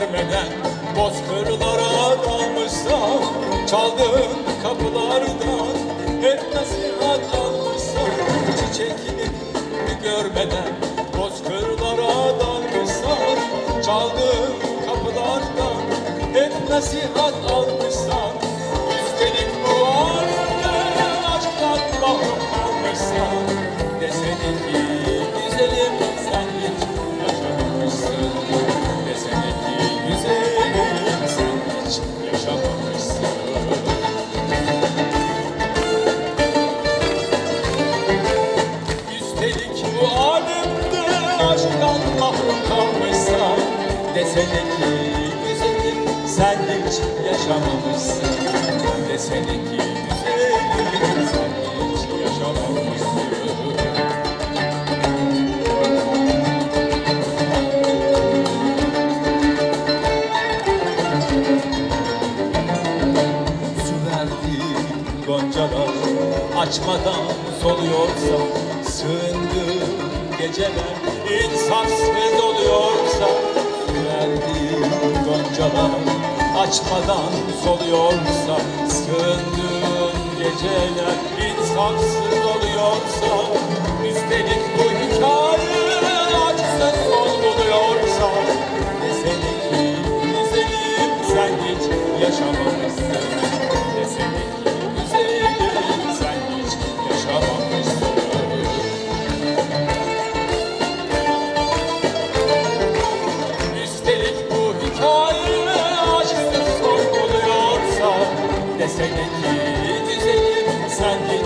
görmeden Bozkırlara dalmışsam Çaldığım kapılardan Hep nasihat almışsam Çiçekini görmeden Bozkırlara dalmışsam Çaldığım kapılardan Hep nasihat almışsam aşktan mahrum kalmışsan Desene ki güzelim sen hiç yaşamamışsın. Desene ki güzelim sen hiç yaşamamışsın. Goncalar açmadan soluyorsa Sığındığın geceler insafsız oluyorsa Su verdiğin goncalar açmadan soluyorsa Sığındığın geceler insafsız oluyorsa